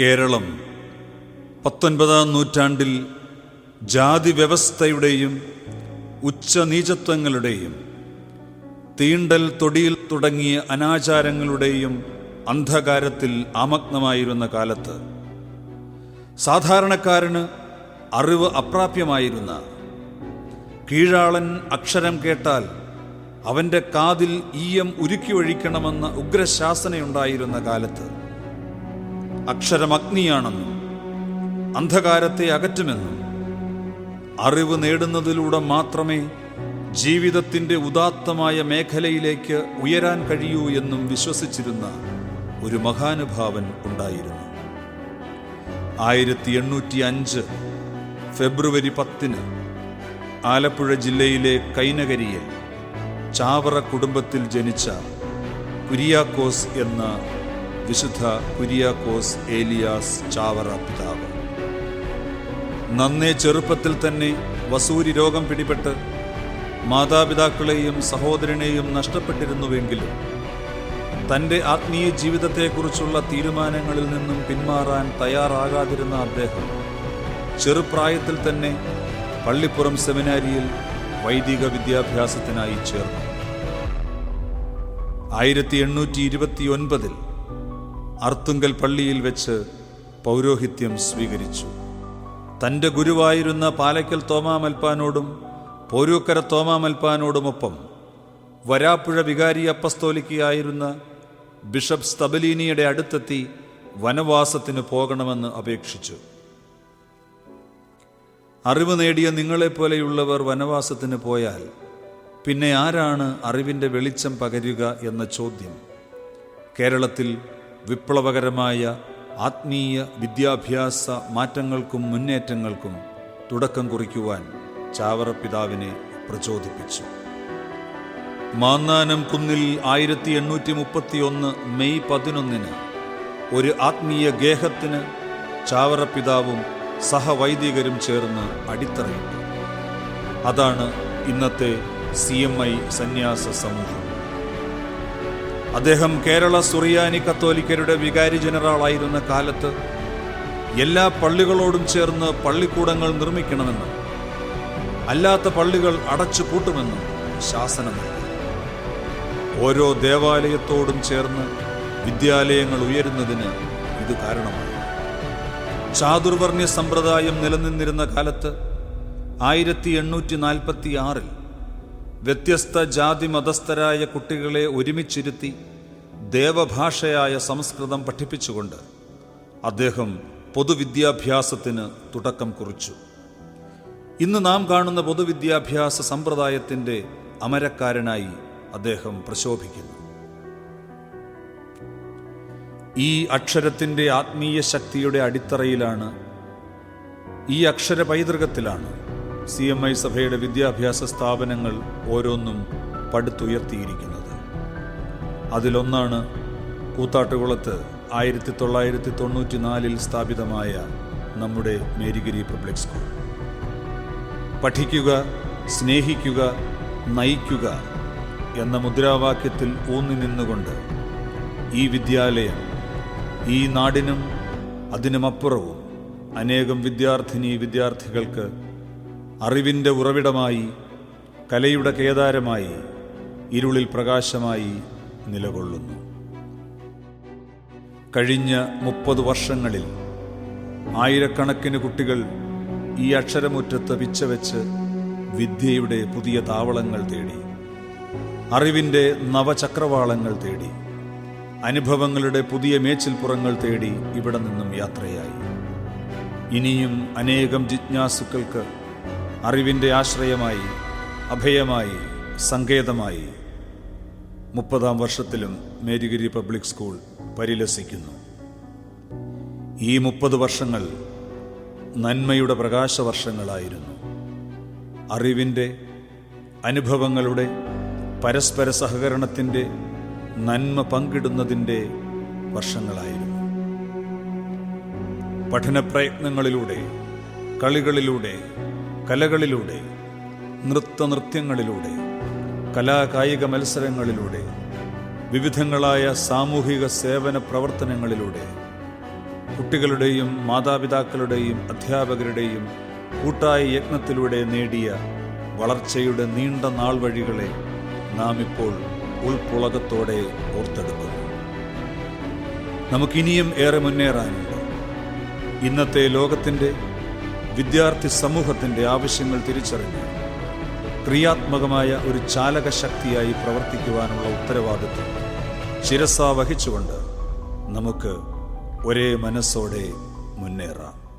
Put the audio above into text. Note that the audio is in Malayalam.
കേരളം പത്തൊൻപതാം നൂറ്റാണ്ടിൽ ജാതി വ്യവസ്ഥയുടെയും ഉച്ചനീചത്വങ്ങളുടെയും തീണ്ടൽ തൊടിയിൽ തുടങ്ങിയ അനാചാരങ്ങളുടെയും അന്ധകാരത്തിൽ ആമഗ്നമായിരുന്ന കാലത്ത് സാധാരണക്കാരന് അറിവ് അപ്രാപ്യമായിരുന്ന കീഴാളൻ അക്ഷരം കേട്ടാൽ അവന്റെ കാതിൽ ഈയം ഉരുക്കി ഒഴിക്കണമെന്ന ഉഗ്രശാസനയുണ്ടായിരുന്ന കാലത്ത് അക്ഷരമഗ്നിയാണെന്നും അന്ധകാരത്തെ അകറ്റുമെന്നും അറിവ് നേടുന്നതിലൂടെ മാത്രമേ ജീവിതത്തിന്റെ ഉദാത്തമായ മേഖലയിലേക്ക് ഉയരാൻ കഴിയൂ എന്നും വിശ്വസിച്ചിരുന്ന ഒരു മഹാനുഭാവൻ ഉണ്ടായിരുന്നു. ആയിരത്തി എണ്ണൂറ്റി അഞ്ച് ഫെബ്രുവരി പത്തിന് ആലപ്പുഴ ജില്ലയിലെ കൈനകരിയിൽ ചാവറ കുടുംബത്തിൽ ജനിച്ച കുര്യാക്കോസ് എന്ന വിശുദ്ധ കുര്യാക്കോസ് ഏലിയാസ് ചാവറ പിതാവ്. നന്നേ ചെറുപ്പത്തിൽ തന്നെ വസൂരി രോഗം പിടിപെട്ട് മാതാപിതാക്കളെയും സഹോദരനെയും നഷ്ടപ്പെട്ടിരുന്നുവെങ്കിലും തന്റെ ആത്മീയ ജീവിതത്തെക്കുറിച്ചുള്ള തീരുമാനങ്ങളിൽ നിന്നും പിന്മാറാൻ തയ്യാറാകാതിരുന്ന അദ്ദേഹം ചെറുപ്രായത്തിൽ തന്നെ പള്ളിപ്പുറം സെമിനാരിയിൽ വൈദിക വിദ്യാഭ്യാസത്തിനായി ചേർന്നു. ആയിരത്തി എണ്ണൂറ്റി ഇരുപത്തി ഒൻപതിൽ അർത്തുങ്കൽ പള്ളിയിൽ വെച്ച് പൗരോഹിത്യം സ്വീകരിച്ചു. തന്റെ ഗുരുവായിരുന്ന പാലയ്ക്കൽ തോമാമൽപ്പാനോടും പോരൂക്കര തോമാമൽപ്പാനോടുമൊപ്പം വരാപ്പുഴ വികാരി അപ്പസ്തോലിക്കയായിരുന്ന ബിഷപ്പ് സ്തബലീനിയുടെ അടുത്തെത്തി വനവാസത്തിന് പോകണമെന്ന് അപേക്ഷിച്ചു. അറിവ് നേടിയ നിങ്ങളെപ്പോലെയുള്ളവർ വനവാസത്തിന് പോയാൽ പിന്നെ ആരാണ് അറിവിന്റെ വെളിച്ചം പകരുക എന്ന ചോദ്യം. കേരളത്തിൽ വിപ്ലവകരമായ ആത്മീയ വിദ്യാഭ്യാസ മാറ്റങ്ങൾക്കും മുന്നേറ്റങ്ങൾക്കും തുടക്കം കുറിക്കുവാൻ ചാവറ പിതാവിനെ പ്രചോദിപ്പിച്ചു. മാന്നാനം കുന്നിൽ ആയിരത്തി എണ്ണൂറ്റി മുപ്പത്തി ഒന്ന് മെയ് പതിനൊന്നിന് ഒരു ആത്മീയ ഗേഹത്തിന് ചാവറ പിതാവും സഹവൈദികരും ചേർന്ന് അടിത്തറയിട്ടു. അതാണ് ഇന്നത്തെ സി എം ഐ സന്യാസ സമൂഹം. അദ്ദേഹം കേരള സുറിയാനി കത്തോലിക്കരുടെ വികാരി ജനറാളായിരുന്ന കാലത്ത് എല്ലാ പള്ളികളോടും ചേർന്ന് പള്ളിക്കൂടങ്ങൾ നിർമ്മിക്കണമെന്നും അല്ലാത്ത പള്ളികൾ അടച്ചു പൂട്ടുമെന്നും ശാസനം ഓരോ ദേവാലയത്തോടും ചേർന്ന് വിദ്യാലയങ്ങൾ ഉയരുന്നതിന് ഇത് കാരണമായി ചാതുർവർണ്യ സമ്പ്രദായം നിലനിന്നിരുന്ന കാലത്ത് ആയിരത്തി എണ്ണൂറ്റി നാൽപ്പത്തി ആറിൽ വ്യത്യസ്ത ജാതി മതസ്ഥരായ കുട്ടികളെ ഒരുമിച്ചിരുത്തി ദേവഭാഷയായ സംസ്കൃതം പഠിപ്പിച്ചുകൊണ്ട് അദ്ദേഹം പൊതുവിദ്യാഭ്യാസത്തിന് തുടക്കം കുറിച്ചു. ഇന്ന് നാം കാണുന്ന പൊതുവിദ്യാഭ്യാസ സമ്പ്രദായത്തിന്റെ അമരക്കാരനായി അദ്ദേഹം പ്രശോഭിക്കുന്നു. ഈ അക്ഷരത്തിന്റെ ആത്മീയ ശക്തിയുടെ അടിത്തറയിലാണ് ഈ അക്ഷര പൈതൃകത്തിലാണ് സി എം ഐ സഭയുടെ വിദ്യാഭ്യാസ സ്ഥാപനങ്ങൾ ഓരോന്നും പടുത്തുയർത്തിയിരിക്കുന്നത്. അതിലൊന്നാണ് കൂത്താട്ടുകുളത്ത് ആയിരത്തി തൊള്ളായിരത്തി തൊണ്ണൂറ്റി നാലിൽ സ്ഥാപിതമായ നമ്മുടെ മേരിഗിരി പബ്ലിക് സ്കൂൾ. പഠിക്കുക സ്നേഹിക്കുക നയിക്കുക എന്ന മുദ്രാവാക്യത്തിൽ ഊന്നി നിന്നുകൊണ്ട് ഈ വിദ്യാലയം ഈ നാടിനും അതിനുമപ്പുറവും അനേകം വിദ്യാർത്ഥിനി വിദ്യാർത്ഥികൾക്ക് അറിവിന്റെ ഉറവിടമായി കലയുടെ കേദാരമായി ഇരുളിൽ പ്രകാശമായി നിലകൊള്ളുന്നു. കഴിഞ്ഞ മുപ്പത് വർഷങ്ങളിൽ ആയിരക്കണക്കിന് കുട്ടികൾ ഈ അക്ഷരമുറ്റത്ത് പിച്ചവെച്ച് വിദ്യയുടെ പുതിയ താവളങ്ങൾ തേടി അറിവിന്റെ നവചക്രവാളങ്ങൾ തേടി അനുഭവങ്ങളുടെ പുതിയ മേച്ചിൽപ്പുറങ്ങൾ തേടി ഇവിടെ നിന്നും യാത്രയായി. ഇനിയും അനേകം ജിജ്ഞാസുക്കൾക്ക് അറിവിന്റെ ആശ്രയമായി അഭയമായി സങ്കേതമായി മുപ്പതാം വർഷത്തിലും മേരിഗിരി പബ്ലിക് സ്കൂൾ പരിലസിക്കുന്നു. ഈ മുപ്പത് വർഷങ്ങൾ നന്മയുടെ പ്രകാശ വർഷങ്ങളായിരുന്നു അറിവിന്റെ അനുഭവങ്ങളുടെ പരസ്പര സഹകരണത്തിന്റെ നന്മ പങ്കിടുന്നതിന്റെ വർഷങ്ങളായിരുന്നു. പഠനപ്രയത്നങ്ങളിലൂടെ കളികളിലൂടെ കലകളിലൂടെ നൃത്തനൃത്യങ്ങളിലൂടെ കലാകായിക മത്സരങ്ങളിലൂടെ വിവിധങ്ങളായ സാമൂഹിക സേവന പ്രവർത്തനങ്ങളിലൂടെ കുട്ടികളുടെയും മാതാപിതാക്കളുടെയും അധ്യാപകരുടെയും കൂട്ടായ യജ്ഞത്തിലൂടെ നേടിയ വളർച്ചയുടെ നീണ്ട നാൾ വഴികളെ നാം ഇപ്പോൾ ഉൾപ്പുളകത്തോടെ ഓർത്തെടുക്കുന്നു. നമുക്കിനിയും ഏറെ മുന്നേറാനുണ്ട്. ഇന്നത്തെ ലോകത്തിന്റെ വിദ്യാർത്ഥി സമൂഹത്തിന്റെ ആവശ്യങ്ങൾ തിരിച്ചറിഞ്ഞ് ക്രിയാത്മകമായ ഒരു ചാലക ശക്തിയായി പ്രവർത്തിക്കുവാനുള്ള ഉത്തരവാദിത്വം ശിരസ വഹിച്ചുകൊണ്ട് നമുക്ക് ഒരേ മനസ്സോടെ മുന്നേറാം.